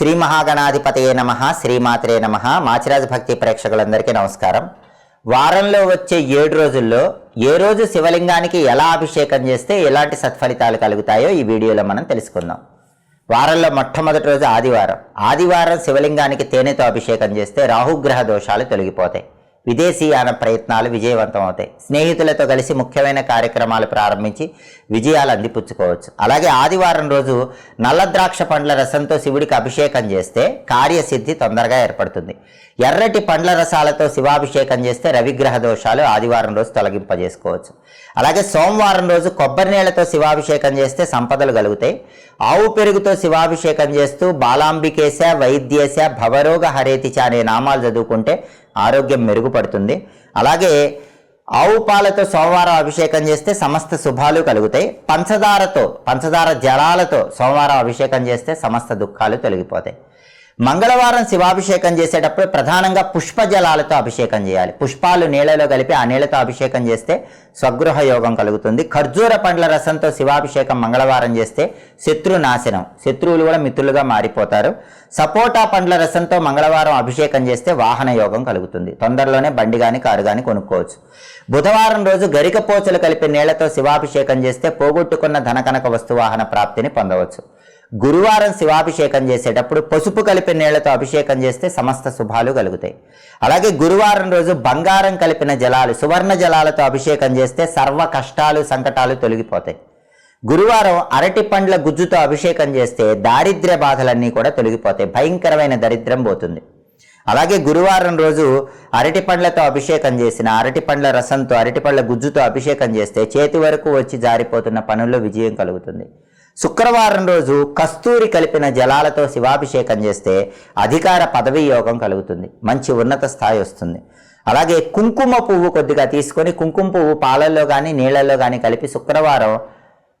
శ్రీ మహాగణాధిపతయే నమ శ్రీమాత్రే నమ. మాచిరాజ భక్తి ప్రేక్షకులందరికీ నమస్కారం. వారంలో వచ్చే ఏడు రోజుల్లో ఏ రోజు శివలింగానికి ఎలా అభిషేకం చేస్తే ఎలాంటి సత్ఫలితాలు కలుగుతాయో ఈ వీడియోలో మనం తెలుసుకుందాం. వారంలో మొట్టమొదటి రోజు ఆదివారం. ఆదివారం శివలింగానికి తేనెతో అభిషేకం చేస్తే రాహుగ్రహ దోషాలు తొలగిపోతాయి. విదేశీయాన ప్రయత్నాలు విజయవంతం అవుతాయి స్నేహితులతో కలిసి ముఖ్యమైన కార్యక్రమాలు ప్రారంభించి విజయాలు అందిపుచ్చుకోవచ్చు. అలాగే ఆదివారం రోజు నల్ల ద్రాక్ష పండ్ల రసంతో శివుడికి అభిషేకం చేస్తే కార్యసిద్ధి తొందరగా ఏర్పడుతుంది. ఎర్రటి పండ్ల రసాలతో శివాభిషేకం చేస్తే రవిగ్రహ దోషాలు ఆదివారం రోజు తొలగింపజేసుకోవచ్చు. అలాగే సోమవారం రోజు కొబ్బరి నీళ్ళతో శివాభిషేకం చేస్తే సంపదలు కలుగుతాయి. ఆవు పెరుగుతో శివాభిషేకం చేస్తూ బాలాంబికేశ వైద్యేశ భవరోగ హరేతిచ అనే నామాలు చదువుకుంటే ఆరోగ్యం మెరుగుపడుతుంది. అలాగే ఆవు పాలతో సోమవారం అభిషేకం చేస్తే సమస్త శుభాలు కలుగుతాయి. పంచదారతో పంచదార జలాలతో సోమవారం అభిషేకం చేస్తే సమస్త దుఃఖాలు తొలగిపోతాయి. మంగళవారం శివాభిషేకం చేసేటప్పుడు ప్రధానంగా పుష్ప జలాలతో అభిషేకం చేయాలి. పుష్పాలు నీళ్ళలో కలిపి ఆ నీళ్ళతో అభిషేకం చేస్తే స్వగృహ యోగం కలుగుతుంది. ఖర్జూర పండ్ల రసంతో శివాభిషేకం మంగళవారం చేస్తే శత్రు నాశనం. శత్రువులు కూడా మిత్రులుగా మారిపోతారు. సపోటా పండ్ల రసంతో మంగళవారం అభిషేకం చేస్తే వాహన యోగం కలుగుతుంది. తొందరలోనే బండి కానీ కారు కానీ కొనుక్కోవచ్చు. బుధవారం రోజు గరిక పోచలు కలిపి నీళ్ళతో శివాభిషేకం చేస్తే పోగొట్టుకున్న ధనకనక వస్తువాహన ప్రాప్తిని పొందవచ్చు. గురువారం శివాభిషేకం చేసేటప్పుడు పసుపు కలిపిన నీళ్ళతో అభిషేకం చేస్తే సమస్త శుభాలు కలుగుతాయి. అలాగే గురువారం రోజు బంగారం కలిపిన జలాలు సువర్ణ జలాలతో అభిషేకం చేస్తే సర్వ కష్టాలు సంకటాలు తొలగిపోతాయి. గురువారం అరటి పండ్ల గుజ్జుతో అభిషేకం చేస్తే దారిద్ర్య బాధలన్నీ కూడా తొలగిపోతాయి. భయంకరమైన దరిద్రం పోతుంది. అలాగే గురువారం రోజు అరటి పండ్లతో అభిషేకం చేసిన అరటి పండ్ల రసంతో అరటి పండ్ల గుజ్జుతో అభిషేకం చేస్తే చేతి వరకు వచ్చి జారిపోతున్న పనుల్లో విజయం కలుగుతుంది. శుక్రవారం రోజు కస్తూరి కలిపిన జలాలతో శివాభిషేకం చేస్తే అధికార పదవీ యోగం కలుగుతుంది. మంచి ఉన్నత స్థాయి వస్తుంది. అలాగే కుంకుమ పువ్వు కొద్దిగా తీసుకొని కుంకుమ పువ్వు పాలల్లో కానీ నీళ్ళల్లో కానీ కలిపి శుక్రవారం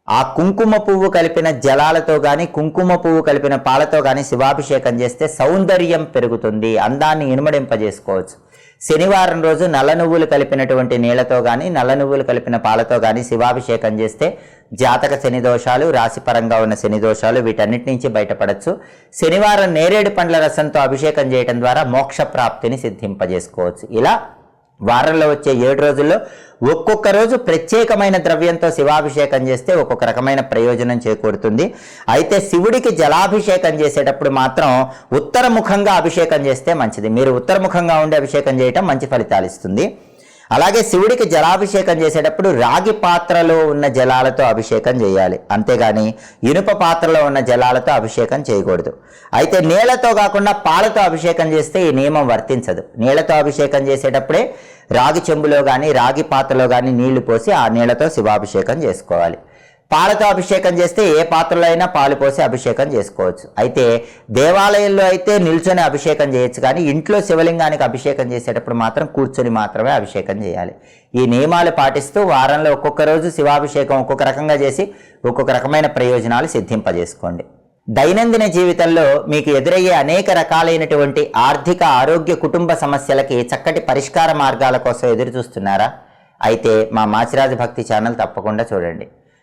ఆ కుంకుమ పువ్వు కలిపిన జలాలతో కానీ కుంకుమ పువ్వు కలిపిన పాలతో కానీ శివాభిషేకం చేస్తే సౌందర్యం పెరుగుతుంది. అందాన్ని ఇనుమడింపజేసుకోవచ్చు. శనివారం రోజు నల్ల నువ్వులు కలిపినటువంటి నీళ్ళతో కానీ నల్ల నువ్వులు కలిపిన పాలతో కానీ శివాభిషేకం చేస్తే జాతక శని దోషాలు రాశిపరంగా ఉన్న శని దోషాలు వీటన్నిటి నుంచి బయటపడచ్చు. శనివారం నేరేడు పండ్ల రసంతో అభిషేకం చేయడం ద్వారా మోక్ష ప్రాప్తిని సిద్ధింపజేసుకోవచ్చు. ఇలా వారంలో వచ్చే ఏడు రోజుల్లో ఒక్కొక్క రోజు ప్రత్యేకమైన ద్రవ్యంతో శివాభిషేకం చేస్తే ఒక్కొక్క రకమైన ప్రయోజనం చేకూరుతుంది. అయితే శివుడికి జలాభిషేకం చేసేటప్పుడు మాత్రం ఉత్తరముఖంగా అభిషేకం చేస్తే మంచిది. మీరు ఉత్తరముఖంగా ఉండి అభిషేకం చేయటం మంచి ఫలితాలు ఇస్తుంది. అలాగే శివుడికి జలాభిషేకం చేసేటప్పుడు రాగి పాత్రలో ఉన్న జలాలతో అభిషేకం చేయాలి. అంతేగాని ఇనుప పాత్రలో ఉన్న జలాలతో అభిషేకం చేయకూడదు. అయితే నీళ్ళతో కాకుండా పాలతో అభిషేకం చేస్తే ఈ నియమం వర్తించదు. నీళ్ళతో అభిషేకం చేసేటప్పుడే రాగి చెంబులో కానీ రాగి పాత్రలో కానీ నీళ్ళు పోసి ఆ నీళ్ళతో శివాభిషేకం చేసుకోవాలి. పాలతో అభిషేకం చేస్తే ఏ పాత్రలో అయినా పాలు పోసి అభిషేకం చేసుకోవచ్చు. అయితే దేవాలయంలో అయితే నిల్చొని అభిషేకం చేయొచ్చు కానీ ఇంట్లో శివలింగానికి అభిషేకం చేసేటప్పుడు మాత్రం కూర్చొని మాత్రమే అభిషేకం చేయాలి. ఈ నియమాలు పాటిస్తూ వారంలో ఒక్కొక్క రోజు శివాభిషేకం ఒక్కొక్క రకంగా చేసి ఒక్కొక్క రకమైన ప్రయోజనాలు సిద్ధింపజేసుకోండి. దైనందిన జీవితంలో మీకు ఎదురయ్యే అనేక రకాలైనటువంటి ఆర్థిక ఆరోగ్య కుటుంబ సమస్యలకి చక్కటి పరిష్కార మార్గాల కోసం ఎదురు చూస్తున్నారా అయితే మా మాచిరాజు భక్తి ఛానల్ తప్పకుండా చూడండి.